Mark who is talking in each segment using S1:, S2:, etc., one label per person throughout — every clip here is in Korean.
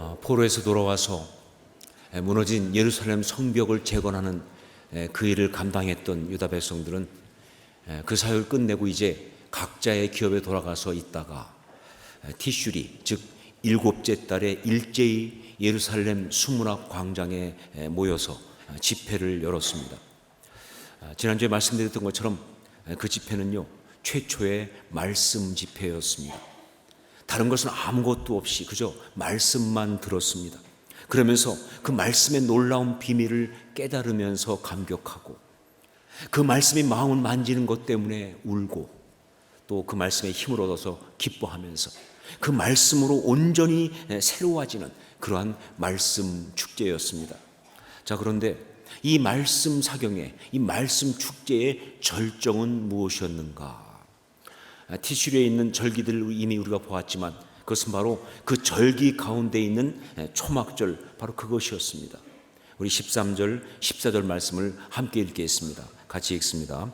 S1: 어, 포로에서 돌아와서 에, 무너진 예루살렘 성벽을 재건하는 에, 그 일을 감당했던 유다 백성들은 에, 그 사역을 끝내고 이제 각자의 기업에 돌아가서 있다가 에, 티슈리 즉 일곱째 달에 일제히 예루살렘 수문학 광장에 에, 모여서 어, 집회를 열었습니다. 아, 지난주에 말씀드렸던 것처럼 에, 그 집회는요 최초의 말씀 집회였습니다. 다른 것은 아무것도 없이 그저 말씀만 들었습니다. 그러면서 그 말씀의 놀라운 비밀을 깨달으면서 감격하고 그 말씀이 마음을 만지는 것 때문에 울고 또 그 말씀에 힘을 얻어서 기뻐하면서 그 말씀으로 온전히 새로워지는 그러한 말씀 축제였습니다. 자, 그런데 이 말씀 사경에 이 말씀 축제의 절정은 무엇이었는가? 아, 티슈리에 있는 절기들을 이미 우리가 보았지만 그것은 바로 그 절기 가운데 있는 초막절 바로 그것이었습니다. 우리 13절, 14절 말씀을 함께 읽겠습니다. 같이 읽습니다.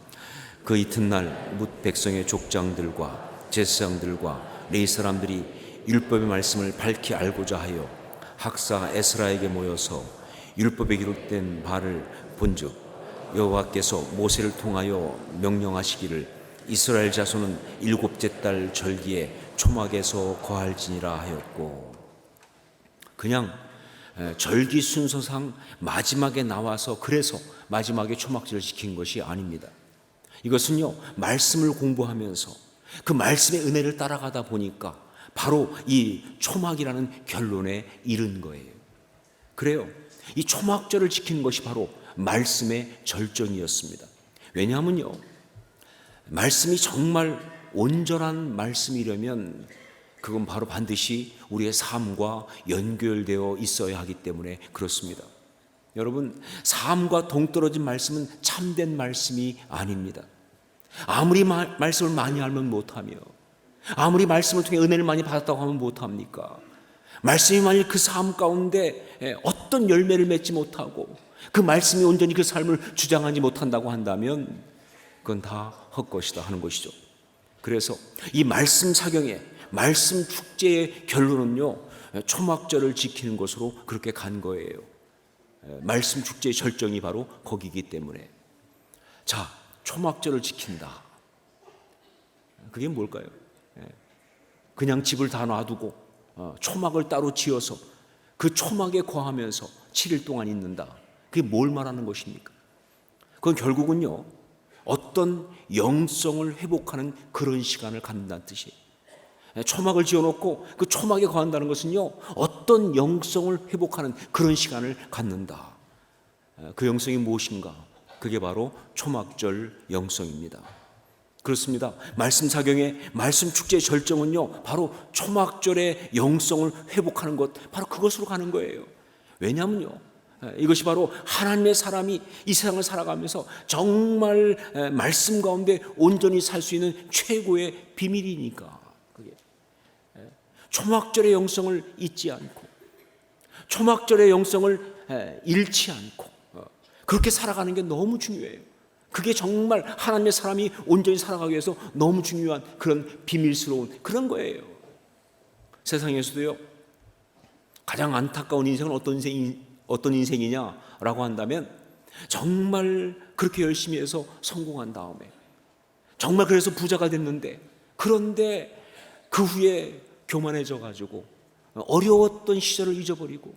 S1: 그 이튿날 뭇 백성의 족장들과 제사장들과 레이 사람들이 율법의 말씀을 밝히 알고자 하여 학사 에스라에게 모여서 율법에 기록된 바를 본즉 여호와께서 모세를 통하여 명령하시기를 이스라엘 자손은 일곱째 달 절기에 초막에서 거할지니라 하였고 그냥 절기 순서상 마지막에 나와서 그래서 마지막에 초막절을 지킨 것이 아닙니다. 이것은요 말씀을 공부하면서 그 말씀의 은혜를 따라가다 보니까 바로 이 초막이라는 결론에 이른 거예요. 그래요. 이 초막절을 지키는 것이 바로 말씀의 절정이었습니다. 왜냐하면요. 말씀이 정말 온전한 말씀이려면 그건 바로 반드시 우리의 삶과 연결되어 있어야 하기 때문에 그렇습니다. 여러분, 삶과 동떨어진 말씀은 참된 말씀이 아닙니다. 아무리 마, 말씀을 많이 알면 못하며, 아무리 말씀을 통해 은혜를 많이 받았다고 하면 못합니까? 말씀이 만일 그 삶 가운데 어떤 열매를 맺지 못하고, 그 말씀이 온전히 그 삶을 주장하지 못한다고 한다면, 그건 다 헛것이다 하는 것이죠. 그래서 이 말씀 사경에 말씀 축제의 결론은요 초막절을 지키는 것으로 그렇게 간 거예요. 말씀 축제의 절정이 바로 거기기 때문에 자 초막절을 지킨다. 그게 뭘까요? 그냥 집을 다 놔두고 어, 초막을 따로 지어서 그 초막에 거하면서 7일 동안 있는다. 그게 뭘 말하는 것입니까? 그건 결국은요 어떤 영성을 회복하는 그런 시간을 갖는다는 뜻이에요. 초막을 지어놓고 그 초막에 거한다는 것은요, 어떤 영성을 회복하는 그런 시간을 갖는다. 그 영성이 무엇인가? 그게 바로 초막절 영성입니다. 그렇습니다. 말씀 사경의 말씀 축제의 절정은요, 바로 초막절의 영성을 회복하는 것, 바로 그것으로 가는 거예요. 왜냐면요, 이것이 바로 하나님의 사람이 이 세상을 살아가면서 정말 말씀 가운데 온전히 살 수 있는 최고의 비밀이니까. 그게 초막절의 영성을 잊지 않고 초막절의 영성을 잃지 않고 어, 그렇게 살아가는 게 너무 중요해요. 그게 정말 하나님의 사람이 온전히 살아가기 위해서 너무 중요한 그런 비밀스러운 그런 거예요. 세상에서도요 가장 안타까운 인생은 어떤 인생이 어떤 인생이냐라고 한다면 정말 그렇게 열심히 해서 성공한 다음에 정말 그래서 부자가 됐는데 그런데 그 후에 교만해져 가지고 어려웠던 시절을 잊어버리고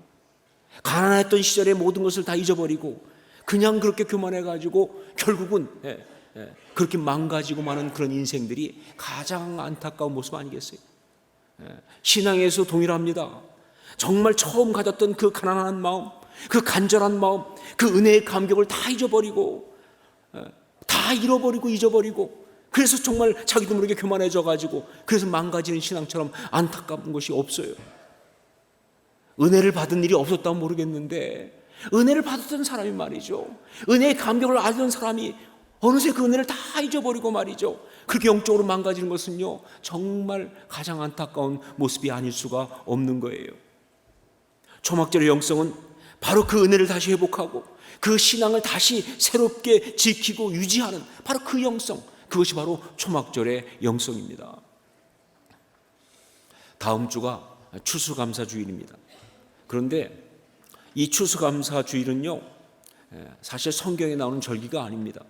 S1: 가난했던 시절의 모든 것을 다 잊어버리고 그냥 그렇게 교만해 가지고 결국은 예, 예, 그렇게 망가지고 마는 그런 인생들이 가장 안타까운 모습 아니겠어요? 예, 신앙에서 동일합니다. 정말 처음 가졌던 그 가난한 마음, 그 간절한 마음, 그 은혜의 감격을 다 잊어버리고, 다 잃어버리고 잊어버리고, 그래서 정말 자기도 모르게 교만해져 가지고, 그래서 망가지는 신앙처럼 안타까운 것이 없어요. 은혜를 받은 일이 없었다면 모르겠는데, 은혜를 받았던 사람이 말이죠. 은혜의 감격을 알던 사람이 어느새 그 은혜를 다 잊어버리고 말이죠. 그렇게 영적으로 망가지는 것은요, 정말 가장 안타까운 모습이 아닐 수가 없는 거예요. 초막절의 영성은 바로 그 은혜를 다시 회복하고 그 신앙을 다시 새롭게 지키고 유지하는 바로 그 영성, 그것이 바로 초막절의 영성입니다. 다음 주가 추수감사 주일입니다. 그런데 이 추수감사 주일은요, 에, 사실 성경에 나오는 절기가 아닙니다.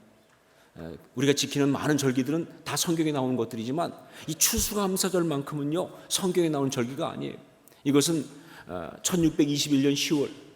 S1: 에, 우리가 지키는 많은 절기들은 다 성경에 나오는 것들이지만 이 추수감사절만큼은요 성경에 나오는 절기가 아니에요. 이것은 어, 1621년 10월 어,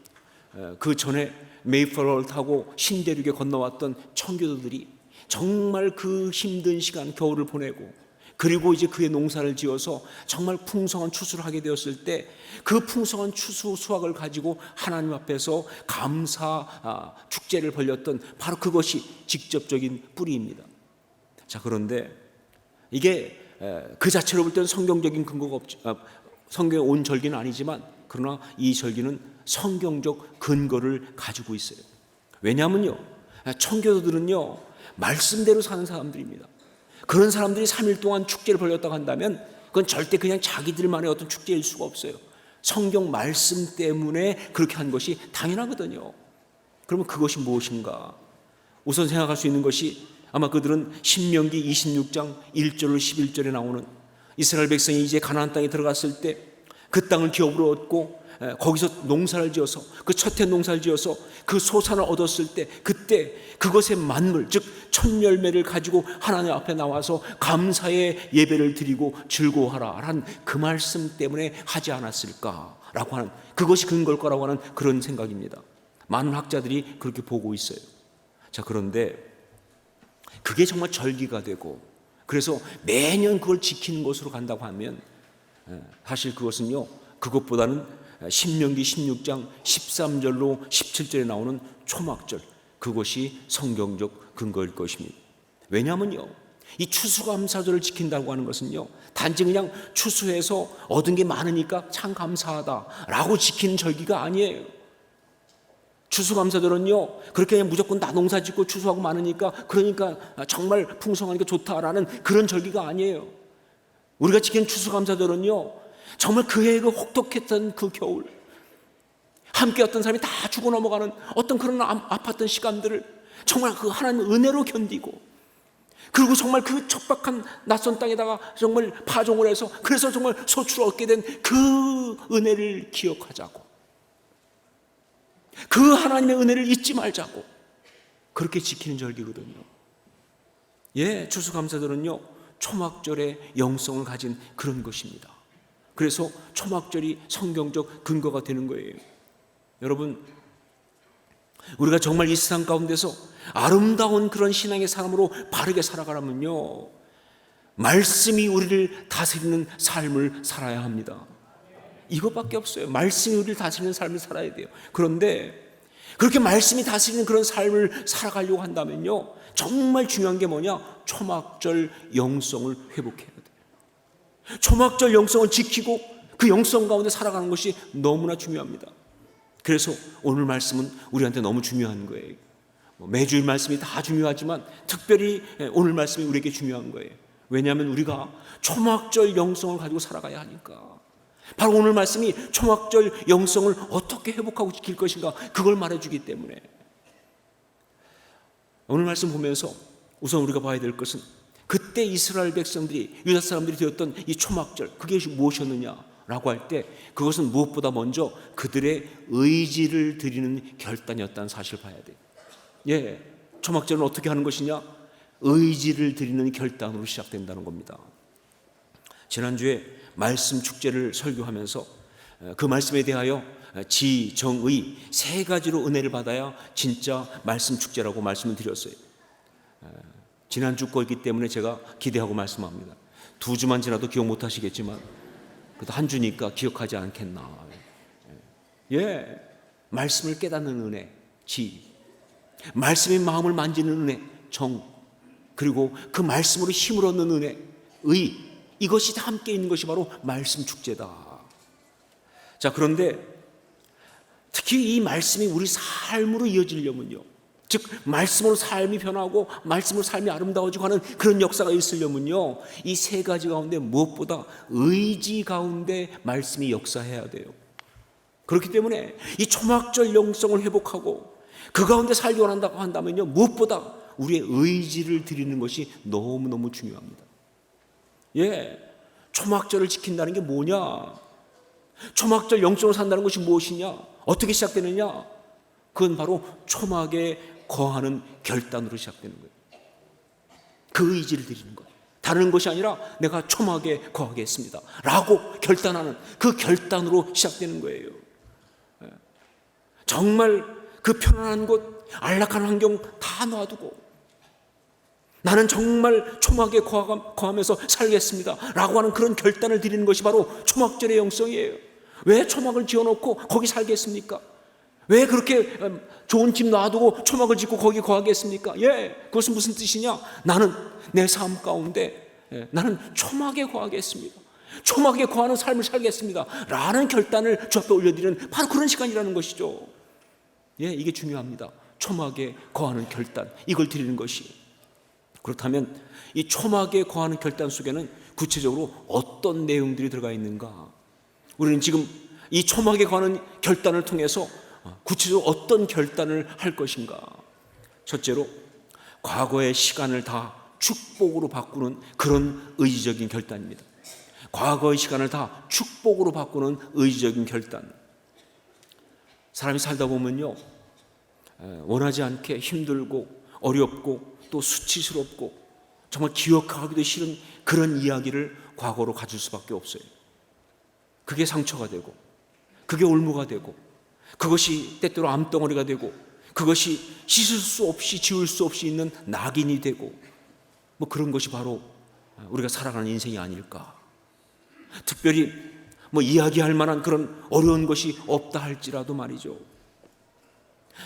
S1: 그 전에 메이퍼를 타고 신대륙에 건너왔던 청교도들이 정말 그 힘든 시간 겨울을 보내고 그리고 이제 그의 농사를 지어서 정말 풍성한 추수를 하게 되었을 때 그 풍성한 추수 수확을 가지고 하나님 앞에서 감사 아, 축제를 벌렸던 바로 그것이 직접적인 뿌리입니다. 자 그런데 이게 에, 그 자체로 볼 때는 성경적인 근거가 없지, 아, 성경에 온 절기는 아니지만 그러나 이 절기는 성경적 근거를 가지고 있어요. 왜냐하면요, 청교도들은요 말씀대로 사는 사람들입니다. 그런 사람들이 3일 동안 축제를 벌였다고 한다면 그건 절대 그냥 자기들만의 어떤 축제일 수가 없어요. 성경 말씀 때문에 그렇게 한 것이 당연하거든요. 그러면 그것이 무엇인가? 우선 생각할 수 있는 것이 아마 그들은 신명기 26장 1절로 11절에 나오는 이스라엘 백성이 이제 가나안 땅에 들어갔을 때 그 땅을 기업으로 얻고 에, 거기서 농사를 지어서 그 첫해 농사를 지어서 그 소산을 얻었을 때 그때 그것의 만물 즉 천열매를 가지고 하나님 앞에 나와서 감사의 예배를 드리고 즐거워하라라는 그 말씀 때문에 하지 않았을까라고 하는 그것이 근거일 거라고 하는 그런 생각입니다. 많은 학자들이 그렇게 보고 있어요. 자 그런데 그게 정말 절기가 되고 그래서 매년 그걸 지키는 것으로 간다고 하면 예, 사실 그것은요 그것보다는 신명기 16장 13절로 17절에 나오는 초막절 그것이 성경적 근거일 것입니다. 왜냐하면요 이 추수감사절을 지킨다고 하는 것은요 단지 그냥 추수해서 얻은 게 많으니까 참 감사하다라고 지키는 절기가 아니에요. 추수감사절은요 그렇게 그냥 무조건 나 농사 짓고 추수하고 많으니까 그러니까 정말 풍성하니까 좋다라는 그런 절기가 아니에요. 우리가 지킨 추수감사절은요 정말 그 해에 그 혹독했던 그 겨울 함께 어떤 사람이 다 죽어 넘어가는 어떤 그런 아- 아팠던 시간들을 정말 그 하나님 은혜로 견디고 그리고 정말 그 척박한 낯선 땅에다가 정말 파종을 해서 그래서 정말 소출을 얻게 된 그 은혜를 기억하자고 그 하나님의 은혜를 잊지 말자고 그렇게 지키는 절기거든요. 예, 추수감사절은요 초막절의 영성을 가진 그런 것입니다. 그래서 초막절이 성경적 근거가 되는 거예요. 여러분, 우리가 정말 이 세상 가운데서 아름다운 그런 신앙의 사람으로 바르게 살아가려면요, 말씀이 우리를 다스리는 삶을 살아야 합니다. 이것밖에 없어요. 말씀이 우리를 다스리는 삶을 살아야 돼요. 그런데 그렇게 말씀이 다스리는 그런 삶을 살아가려고 한다면요, 정말 중요한 게 뭐냐? 초막절 영성을 회복해야 돼요. 초막절 영성을 지키고 그 영성 가운데 살아가는 것이 너무나 중요합니다. 그래서 오늘 말씀은 우리한테 너무 중요한 거예요. 뭐 매주일 말씀이 다 중요하지만 특별히 오늘 말씀이 우리에게 중요한 거예요. 왜냐하면 우리가 초막절 영성을 가지고 살아가야 하니까. 바로 오늘 말씀이 초막절 영성을 어떻게 회복하고 지킬 것인가 그걸 말해주기 때문에 오늘 말씀 보면서 우선 우리가 봐야 될 것은 그때 이스라엘 백성들이 유다 사람들이 되었던 이 초막절 그게 무엇이었느냐라고 할 때 그것은 무엇보다 먼저 그들의 의지를 드리는 결단이었다는 사실을 봐야 돼요. 예, 초막절은 어떻게 하는 것이냐? 의지를 드리는 결단으로 시작된다는 겁니다. 지난주에 말씀 축제를 설교하면서 그 말씀에 대하여 지, 정, 의 세 가지로 은혜를 받아야 진짜 말씀 축제라고 말씀을 드렸어요. 지난주 거이기 때문에 제가 기대하고 말씀합니다. 두 주만 지나도 기억 못 하시겠지만 그래도 한 주니까 기억하지 않겠나. 예. 말씀을 깨닫는 은혜, 지. 말씀의 마음을 만지는 은혜, 정. 그리고 그 말씀으로 힘을 얻는 은혜, 의. 이것이 다 함께 있는 것이 바로 말씀 축제다. 자, 그런데 특히 이 말씀이 우리 삶으로 이어지려면요. 즉, 말씀으로 삶이 변하고 말씀으로 삶이 아름다워지고 하는 그런 역사가 있으려면요. 이 세 가지 가운데 무엇보다 의지 가운데 말씀이 역사해야 돼요. 그렇기 때문에 이 초막절 영성을 회복하고 그 가운데 살기 원한다고 한다면요. 무엇보다 우리의 의지를 드리는 것이 너무너무 중요합니다. 예. 초막절을 지킨다는 게 뭐냐? 초막절 영적으로 산다는 것이 무엇이냐? 어떻게 시작되느냐? 그건 바로 초막에 거하는 결단으로 시작되는 거예요. 그 의지를 드리는 거예요. 다른 것이 아니라 내가 초막에 거하겠습니다. 라고 결단하는 그 결단으로 시작되는 거예요. 예. 정말 그 편안한 곳, 안락한 환경 다 놔두고 나는 정말 초막에 거하면서 살겠습니다. 라고 하는 그런 결단을 드리는 것이 바로 초막절의 영성이에요. 왜 초막을 지어놓고 거기 살겠습니까? 왜 그렇게 음, 좋은 집 놔두고 초막을 짓고 거기 거하겠습니까? 예, 그것은 무슨 뜻이냐? 나는 내 삶 가운데 예, 나는 초막에 거하겠습니다. 초막에 거하는 삶을 살겠습니다. 라는 결단을 주 앞에 올려드리는 바로 그런 시간이라는 것이죠. 예, 이게 중요합니다. 초막에 거하는 결단, 이걸 드리는 것이. 그렇다면 이 초막에 거하는 결단 속에는 구체적으로 어떤 내용들이 들어가 있는가? 우리는 지금 이 초막에 거하는 결단을 통해서 구체적으로 어떤 결단을 할 것인가? 첫째로 과거의 시간을 다 축복으로 바꾸는 그런 의지적인 결단입니다. 과거의 시간을 다 축복으로 바꾸는 의지적인 결단. 사람이 살다 보면요, 원하지 않게 힘들고 어렵고 또 수치스럽고 정말 기억하기도 싫은 그런 이야기를 과거로 가질 수밖에 없어요. 그게 상처가 되고, 그게 올무가 되고, 그것이 때때로 암덩어리가 되고, 그것이 씻을 수 없이 지울 수 없이 있는 낙인이 되고, 뭐 그런 것이 바로 우리가 살아가는 인생이 아닐까. 특별히 뭐 이야기할 만한 그런 어려운 것이 없다 할지라도 말이죠.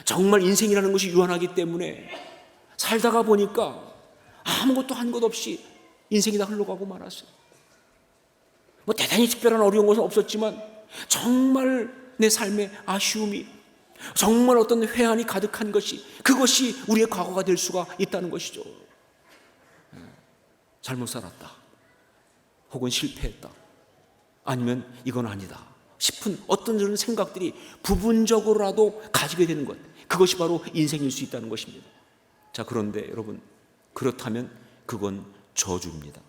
S1: 정말 인생이라는 것이 유한하기 때문에 살다가 보니까 아무것도 한 것 없이 인생이 다 흘러가고 말았어요. 뭐 대단히 특별한 어려운 것은 없었지만 정말 내 삶에 아쉬움이 정말 어떤 회한이 가득한 것이 그것이 우리의 과거가 될 수가 있다는 것이죠. 잘못 살았다. 혹은 실패했다. 아니면 이건 아니다. 싶은 어떤 그런 생각들이 부분적으로라도 가지게 되는 것. 그것이 바로 인생일 수 있다는 것입니다. 자, 그런데 여러분, 그렇다면 그건 저주입니다.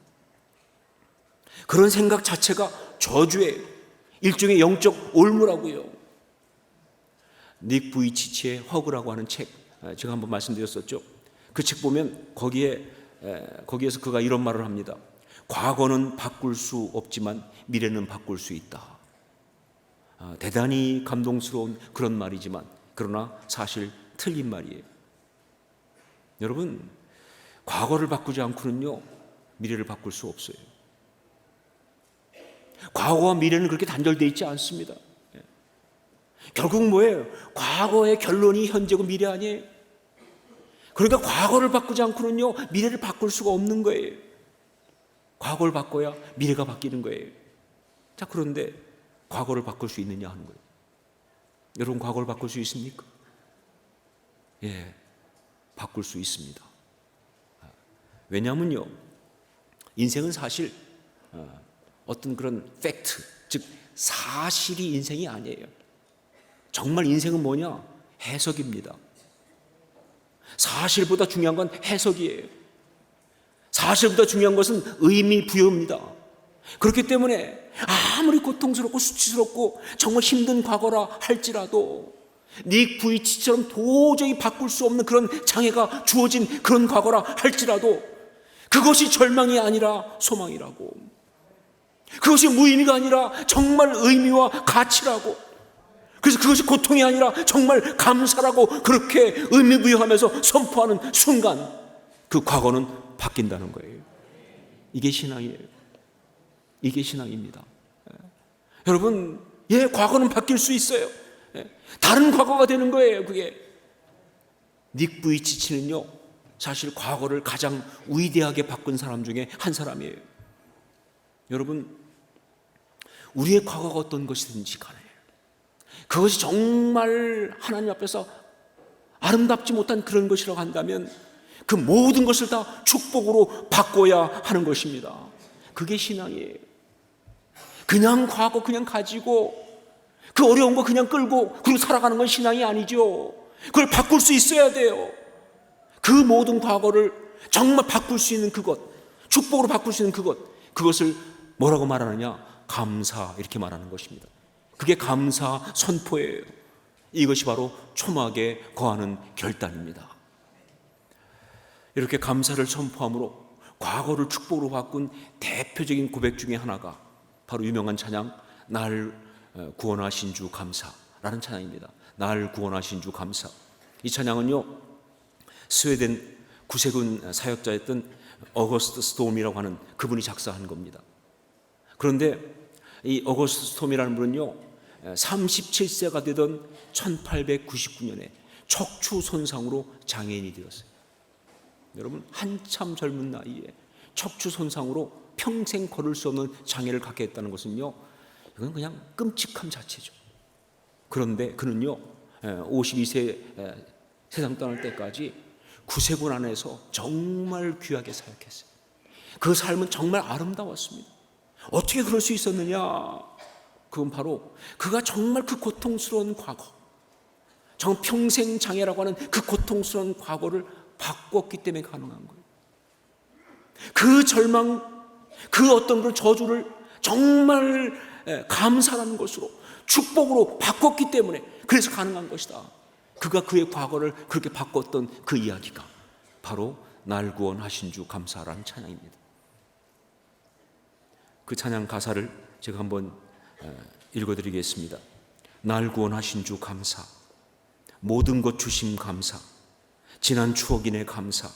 S1: 그런 생각 자체가 저주의 일종의 영적 올무라고요. 닉 부이치치의 허그라고 하는 책, 아, 제가 한번 말씀드렸었죠. 그 책 보면 거기에 거기에서 그가 이런 말을 합니다. 과거는 바꿀 수 없지만 미래는 바꿀 수 있다. 아, 대단히 감동스러운 그런 말이지만 그러나 사실 틀린 말이에요. 여러분, 과거를 바꾸지 않고는요, 미래를 바꿀 수 없어요. 과거와 미래는 그렇게 단절되어 있지 않습니다. 예. 결국 뭐예요? 과거의 결론이 현재고 미래 아니에요. 그러니까 과거를 바꾸지 않고는요, 미래를 바꿀 수가 없는 거예요. 과거를 바꿔야 미래가 바뀌는 거예요. 자, 그런데 과거를 바꿀 수 있느냐 하는 거예요. 여러분, 과거를 바꿀 수 있습니까? 예. 바꿀 수 있습니다. 왜냐하면요, 인생은 사실 어, 어떤 그런 팩트, 즉 사실이 인생이 아니에요. 정말 인생은 뭐냐? 해석입니다. 사실보다 중요한 건 해석이에요. 사실보다 중요한 것은 의미 부여입니다. 그렇기 때문에 아무리 고통스럽고 수치스럽고 정말 힘든 과거라 할지라도 닉 부이치처럼 도저히 바꿀 수 없는 그런 장애가 주어진 그런 과거라 할지라도 그것이 절망이 아니라 소망이라고. 그것이 무의미가 아니라 정말 의미와 가치라고. 그래서 그것이 고통이 아니라 정말 감사라고 그렇게 의미 부여하면서 선포하는 순간 그 과거는 바뀐다는 거예요. 이게 신앙이에요. 이게 신앙입니다. 예. 여러분, 예, 과거는 바뀔 수 있어요. 다른 과거가 되는 거예요, 그게. 닉 부이치치는요, 사실 과거를 가장 위대하게 바꾼 사람 중에 한 사람이에요. 여러분, 우리의 과거가 어떤 것이든지 간에 그것이 정말 하나님 앞에서 아름답지 못한 그런 것이라고 한다면 그 모든 것을 다 축복으로 바꿔야 하는 것입니다. 그게 신앙이에요. 그냥 과거 그냥 가지고 그 어려운 거 그냥 끌고 그리고 살아가는 건 신앙이 아니죠. 그걸 바꿀 수 있어야 돼요. 그 모든 과거를 정말 바꿀 수 있는 그것, 축복으로 바꿀 수 있는 그것, 그것을 뭐라고 말하느냐? 감사 이렇게 말하는 것입니다. 그게 감사 선포예요. 이것이 바로 초막에 거하는 결단입니다. 이렇게 감사를 선포함으로 과거를 축복으로 바꾼 대표적인 고백 중에 하나가 바로 유명한 찬양 날 어, 구원하신 주 감사라는 찬양입니다. 날 구원하신 주 감사. 이 찬양은요 스웨덴 구세군 사역자였던 어거스트 스톰이라고 하는 그분이 작사한 겁니다. 그런데 이 어거스트 스톰이라는 분은요 37세가 되던 1899년에 척추 손상으로 장애인이 되었어요. 여러분 한참 젊은 나이에 척추 손상으로 평생 걸을 수 없는 장애를 갖게 했다는 것은요 이건 그냥 끔찍함 자체죠. 그런데 그는요 52세 세상 떠날 때까지 구세군 안에서 정말 귀하게 사역했어요. 그 삶은 정말 아름다웠습니다. 어떻게 그럴 수 있었느냐? 그건 바로 그가 정말 그 고통스러운 과거, 정 평생 장애라고 하는 그 고통스러운 과거를 바꿨기 때문에 가능한 거예요. 그 절망, 그 어떤 그 저주를 정말 감사라는 것으로 축복으로 바꿨기 때문에 그래서 가능한 것이다. 그가 그의 과거를 그렇게 바꿨던 그 이야기가 바로 날 구원하신 주 감사라는 찬양입니다. 그 찬양 가사를 제가 한번 읽어드리겠습니다. 날 구원하신 주 감사, 모든 것 주심 감사, 지난 추억이네 감사,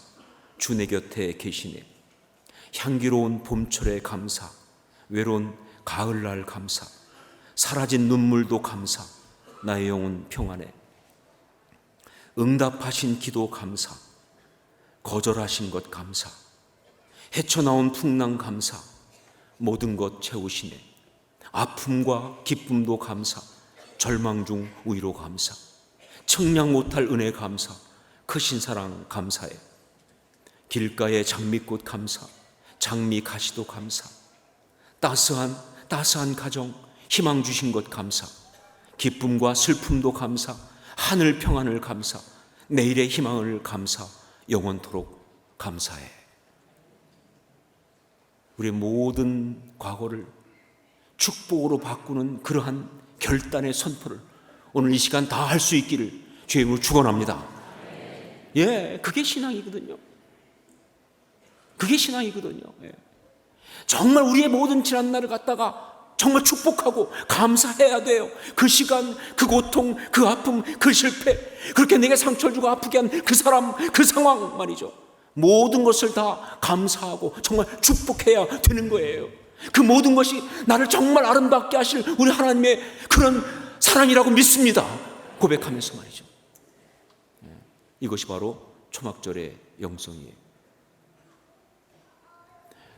S1: 주 내 곁에 계시네, 향기로운 봄철의 감사, 외로운 가을날 감사, 사라진 눈물도 감사, 나의 영혼 평안해. 응답하신 기도 감사, 거절하신 것 감사, 헤쳐나온 풍랑 감사, 모든 것 채우시네. 아픔과 기쁨도 감사, 절망 중 위로 감사, 청량 못할 은혜 감사, 크신 사랑 감사해. 길가의 장미꽃 감사, 장미 가시도 감사, 따스한 따스한 가정 희망 주신 것 감사, 기쁨과 슬픔도 감사, 하늘 평안을 감사, 내일의 희망을 감사, 영원토록 감사해. 우리 모든 과거를 축복으로 바꾸는 그러한 결단의 선포를 오늘 이 시간 다 할 수 있기를 주의 이름으로 축원합니다. 예, 그게 신앙이거든요. 그게 신앙이거든요. 예. 정말 우리의 모든 지난 날을 갖다가 정말 축복하고 감사해야 돼요. 그 시간, 그 고통, 그 아픔, 그 실패, 그렇게 내게 상처를 주고 아프게 한 그 사람, 그 상황 말이죠. 모든 것을 다 감사하고 정말 축복해야 되는 거예요. 그 모든 것이 나를 정말 아름답게 하실 우리 하나님의 그런 사랑이라고 믿습니다. 고백하면서 말이죠. 예, 이것이 바로 초막절의 영성이에요.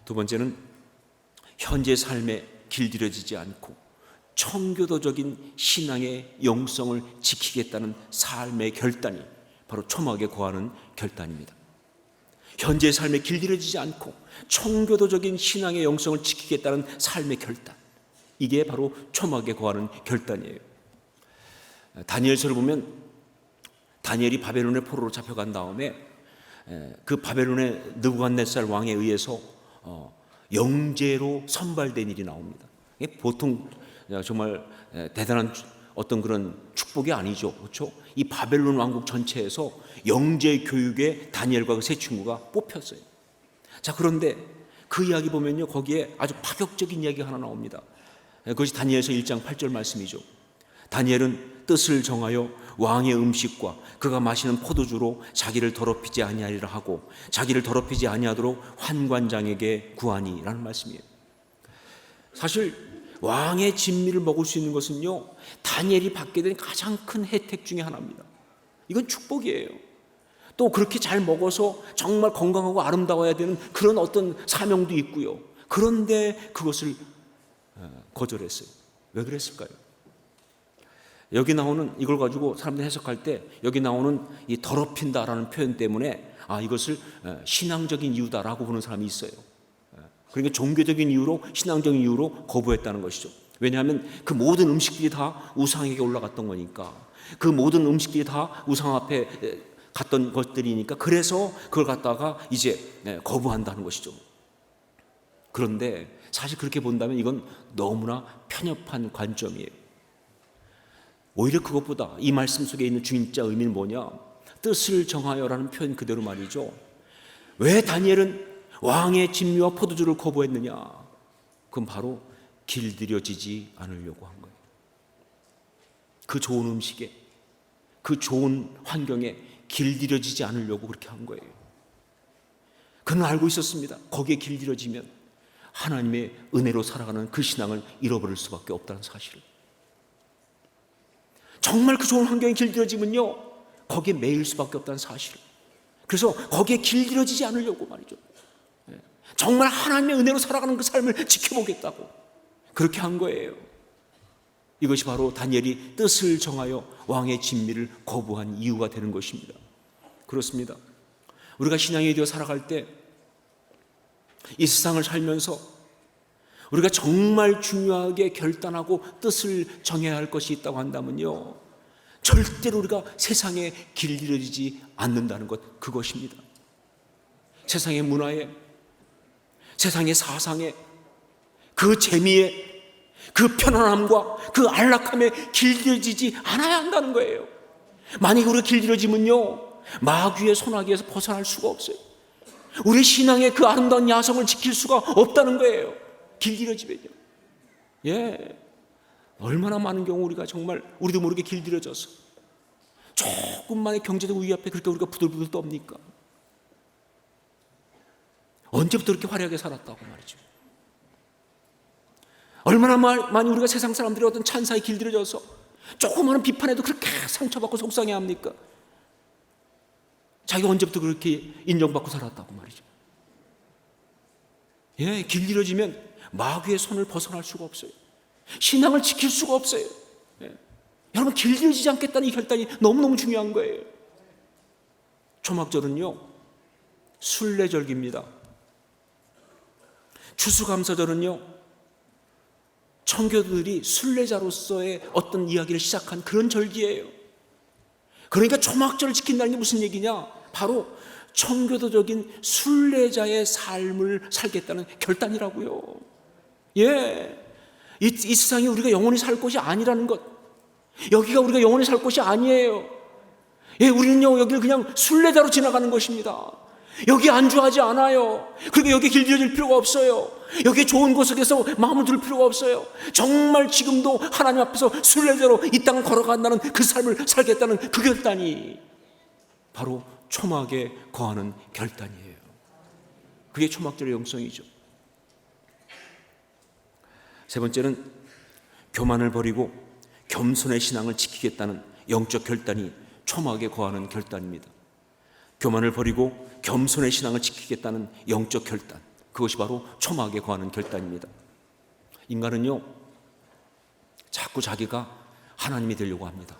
S1: 두 번째는 현재 삶에 길들여지지 않고 청교도적인 신앙의 영성을 지키겠다는 삶의 결단이 바로 초막에 거하는 결단입니다. 현재 삶에 길들여지지 않고 청교도적인 신앙의 영성을 지키겠다는 삶의 결단. 이게 바로 초막에 거하는 결단이에요. 다니엘서를 보면 다니엘이 바벨론의 포로로 잡혀간 다음에 그 바벨론의 느부갓네살 왕에 의해서 어, 영재로 선발된 일이 나옵니다. 보통 정말 대단한 어떤 그런 축복이 아니죠. 그렇죠? 이 바벨론 왕국 전체에서 영재 교육에 다니엘과 그 세 친구가 뽑혔어요. 자, 그런데 그 이야기 보면요. 거기에 아주 파격적인 이야기가 하나 나옵니다. 그것이 다니엘서 1장 8절 말씀이죠. 다니엘은 뜻을 정하여 왕의 음식과 그가 마시는 포도주로 자기를 더럽히지 아니하리라 하고 자기를 더럽히지 아니하도록 환관장에게 구하니라는 말씀이에요. 사실 왕의 진미를 먹을 수 있는 것은요 다니엘이 받게 된 가장 큰 혜택 중의 하나입니다. 이건 축복이에요. 또 그렇게 잘 먹어서 정말 건강하고 아름다워야 되는 그런 어떤 사명도 있고요. 그런데 그것을 어, 거절했어요. 왜 그랬을까요? 여기 나오는 이걸 가지고 사람들이 해석할 때 여기 나오는 이 더럽힌다라는 표현 때문에 아 이것을 어, 신앙적인 이유다라고 보는 사람이 있어요. 어, 그러니까 종교적인 이유로 신앙적인 이유로 거부했다는 것이죠. 왜냐하면 그 모든 음식들이 다 우상에게 올라갔던 거니까 그 모든 음식들이 다 우상 앞에 갔던 것들이니까 그래서 그걸 갖다가 이제 네, 거부한다는 것이죠. 그런데 사실 그렇게 본다면 이건 너무나 편협한 관점이에요. 오히려 그것보다 이 말씀 속에 있는 진짜 의미는 뭐냐? 뜻을 정하여라는 표현 그대로 말이죠. 왜 다니엘은 왕의 진미와 포도주를 거부했느냐? 그건 바로 길들여지지 않으려고 한 거예요. 그 좋은 음식에, 그 좋은 환경에 길들여지지 않으려고 그렇게 한 거예요. 그는 알고 있었습니다. 거기에 길들여지면 하나님의 은혜로 살아가는 그 신앙을 잃어버릴 수밖에 없다는 사실을. 정말 그 좋은 환경에 길들여지면요, 거기에 매일 수밖에 없다는 사실을. 그래서 거기에 길들여지지 않으려고 말이죠. 예. 정말 하나님의 은혜로 살아가는 그 삶을 지켜보겠다고 그렇게 한 거예요. 이것이 바로 다니엘이 뜻을 정하여 왕의 진미를 거부한 이유가 되는 것입니다. 그렇습니다. 우리가 신앙에 되어 살아갈 때 이 세상을 살면서 우리가 정말 중요하게 결단하고 뜻을 정해야 할 것이 있다고 한다면요. 절대로 우리가 세상에 길들여지지 않는다는 것 그것입니다. 세상의 문화에 세상의 사상에 그 재미에 그 편안함과 그 안락함에 길들여지지 않아야 한다는 거예요. 만약 우리가 길들여지면요 마귀의 손아귀에서 벗어날 수가 없어요. 우리 신앙의 그 아름다운 야성을 지킬 수가 없다는 거예요. 길들여지면요. 예. 얼마나 많은 경우 우리가 정말 우리도 모르게 길들여져서 조금만의 경제적 우위 앞에 그렇게 우리가 부들부들 떱니까? 언제부터 그렇게 화려하게 살았다고 말이죠. 얼마나 많이 우리가 세상 사람들이 어떤 찬사에 길들여져서 조그마한 비판에도 그렇게 상처받고 속상해 합니까? 자기가 언제부터 그렇게 인정받고 살았다고 말이죠. 예, 길들여지면 마귀의 손을 벗어날 수가 없어요. 신앙을 지킬 수가 없어요. 예. 여러분, 길들여지지 않겠다는 이 결단이 너무너무 중요한 거예요. 초막절은요, 순례절기입니다. 추수감사절은요, 청교도들이 순례자로서의 어떤 이야기를 시작한 그런 절기예요. 그러니까 초막절을 지킨다는 게 무슨 얘기냐? 바로 청교도적인 순례자의 삶을 살겠다는 결단이라고요. 예. 이, 이 세상에 우리가 영원히 살 곳이 아니라는 것. 여기가 우리가 영원히 살 곳이 아니에요. 예, 우리는요, 여기를 그냥 순례자로 지나가는 것입니다. 여기 안주하지 않아요. 그리고 여기 길들여질 필요가 없어요. 여기 좋은 곳에서 마음을 둘 필요가 없어요. 정말 지금도 하나님 앞에서 순례자로 이 땅을 걸어간다는 그 삶을 살겠다는 그 결단이 바로 초막에 거하는 결단이에요. 그게 초막절의 영성이죠. 세 번째는 교만을 버리고 겸손의 신앙을 지키겠다는 영적 결단이 초막에 거하는 결단입니다. 교만을 버리고 겸손의 신앙을 지키겠다는 영적 결단. 그것이 바로 초막에 거하는 결단입니다. 인간은요, 자꾸 자기가 하나님이 되려고 합니다.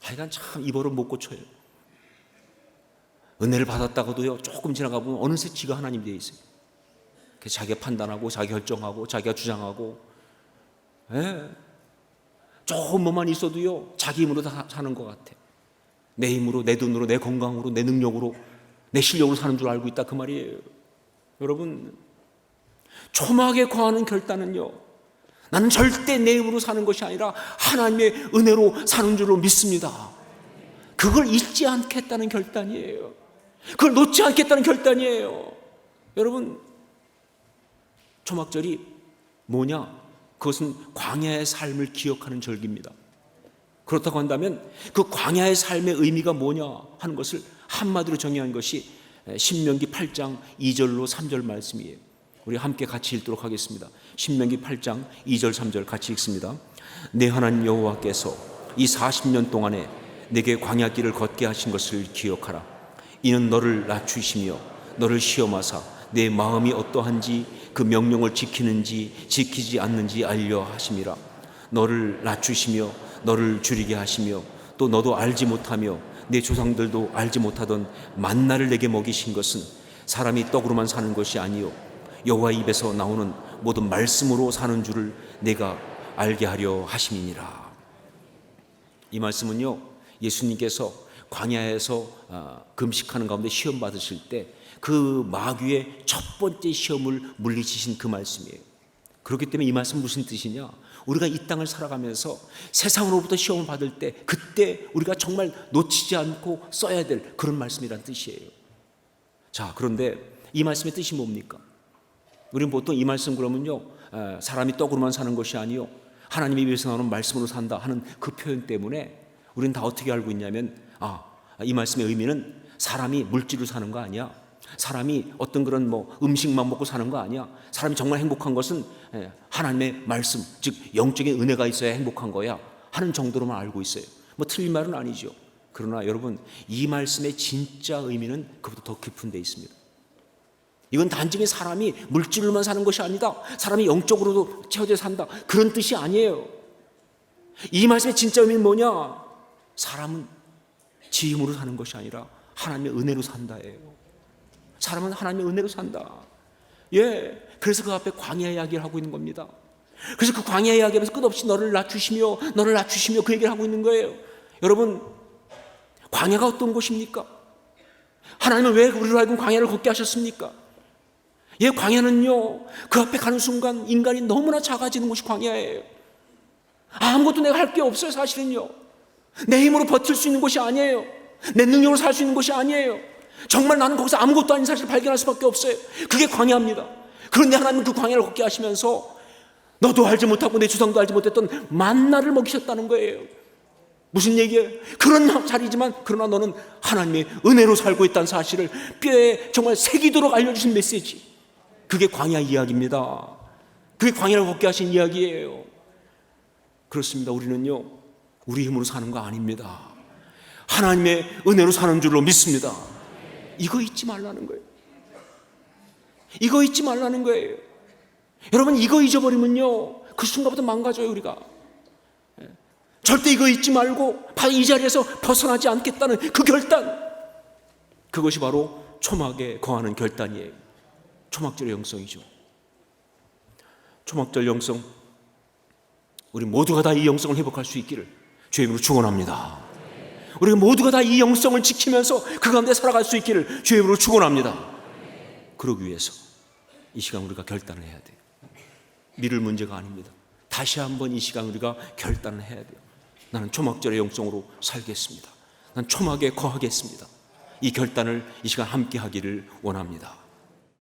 S1: 하여간 참 이버를 못 고쳐요. 은혜를 받았다고도요, 조금 지나가 보면 어느새 지가 하나님이 되어 있어요. 자기가 판단하고, 자기 결정하고, 자기가 주장하고, 예. 조금 뭐만 있어도요, 자기 힘으로 다 사는 것 같아. 내 힘으로, 내 돈으로, 내 건강으로, 내 능력으로, 내 실력으로 사는 줄 알고 있다. 그 말이에요. 여러분, 초막에 거하는 결단은요, 나는 절대 내 힘으로 사는 것이 아니라 하나님의 은혜로 사는 줄로 믿습니다. 그걸 잊지 않겠다는 결단이에요. 그걸 놓지 않겠다는 결단이에요. 여러분, 초막절이 뭐냐? 그것은 광야의 삶을 기억하는 절기입니다. 그렇다고 한다면 그 광야의 삶의 의미가 뭐냐 하는 것을 한마디로 정의한 것이 신명기 8장 2절로 3절 말씀이에요. 우리 함께 같이 읽도록 하겠습니다. 신명기 8장 2절 3절 같이 읽습니다. 내 하나님 여호와께서 이 40년 동안에 내게 광야 길을 걷게 하신 것을 기억하라. 이는 너를 낮추시며 너를 시험하사 내 마음이 어떠한지 그 명령을 지키는지 지키지 않는지 알려 하심이라. 너를 낮추시며 너를 줄이게 하시며 또 너도 알지 못하며 내 조상들도 알지 못하던 만나를 내게 먹이신 것은 사람이 떡으로만 사는 것이 아니요 여호와 입에서 나오는 모든 말씀으로 사는 줄을 내가 알게 하려 하심이니라. 이 말씀은요 예수님께서 광야에서 아, 금식하는 가운데 시험 받으실 때 그 마귀의 첫 번째 시험을 물리치신 그 말씀이에요. 그렇기 때문에 이 말씀 무슨 뜻이냐? 우리가 이 땅을 살아가면서 세상으로부터 시험을 받을 때 그때 우리가 정말 놓치지 않고 써야 될 그런 말씀이란 뜻이에요. 자, 그런데 이 말씀의 뜻이 뭡니까? 우리는 보통 이 말씀 그러면요, 에, 사람이 떡으로만 사는 것이 아니요, 하나님의 입에서 나오는 말씀으로 산다 하는 그 표현 때문에 우리는 다 어떻게 알고 있냐면, 아, 이 말씀의 의미는 사람이 물질로 사는 거 아니야. 사람이 어떤 그런 뭐 음식만 먹고 사는 거 아니야. 사람이 정말 행복한 것은 에, 하나님의 말씀, 즉 영적인 은혜가 있어야 행복한 거야. 하는 정도로만 알고 있어요. 뭐 틀린 말은 아니죠. 그러나 여러분 이 말씀의 진짜 의미는 그보다 더 깊은 데 있습니다. 이건 단지 사람이 물질로만 사는 것이 아니다. 사람이 영적으로도 채워져 산다. 그런 뜻이 아니에요. 이 말씀의 진짜 의미는 뭐냐? 사람은 지 힘으로 사는 것이 아니라 하나님의 은혜로 산다예요. 사람은 하나님의 은혜로 산다. 예. 그래서 그 앞에 광야 이야기를 하고 있는 겁니다. 그래서 그 광야 이야기에서 끝없이 너를 낮추시며 너를 낮추시며 그 얘기를 하고 있는 거예요. 여러분 광야가 어떤 곳입니까? 하나님은 왜 우리로 하여금 광야를 걷게 하셨습니까? 예, 광야는요, 그 앞에 가는 순간 인간이 너무나 작아지는 곳이 광야예요. 아무것도 내가 할 게 없어요, 사실은요. 내 힘으로 버틸 수 있는 곳이 아니에요. 내 능력으로 살 수 있는 곳이 아니에요. 정말 나는 거기서 아무것도 아닌 사실을 발견할 수밖에 없어요. 그게 광야입니다. 그런데 하나님은 그 광야를 걷게 하시면서 너도 알지 못하고 내 주상도 알지 못했던 만나를 먹이셨다는 거예요. 무슨 얘기예요? 그런 자리지만 그러나 너는 하나님의 은혜로 살고 있다는 사실을 뼈에 정말 새기도록 알려주신 메시지. 그게 광야 이야기입니다. 그게 광야를 걷게 하신 이야기예요. 그렇습니다. 우리는요, 우리 힘으로 사는 거 아닙니다. 하나님의 은혜로 사는 줄로 믿습니다. 이거 잊지 말라는 거예요. 이거 잊지 말라는 거예요. 여러분, 이거 잊어버리면요, 그 순간부터 망가져요, 우리가. 절대 이거 잊지 말고 이 자리에서 벗어나지 않겠다는 그 결단. 그것이 바로 초막에 거하는 결단이에요. 초막절의 영성이죠. 초막절 영성. 우리 모두가 다 이 영성을 회복할 수 있기를 주의 이름으로 축원합니다. 우리 모두가 다 이 영성을 지키면서 그 가운데 살아갈 수 있기를 주의 이름으로 축원합니다. 그러기 위해서 이 시간 우리가 결단을 해야 돼요. 미룰 문제가 아닙니다. 다시 한번 이 시간 우리가 결단을 해야 돼요. 나는 초막절의 영성으로 살겠습니다. 난 초막에 거하겠습니다. 이 결단을 이 시간 함께 하기를 원합니다.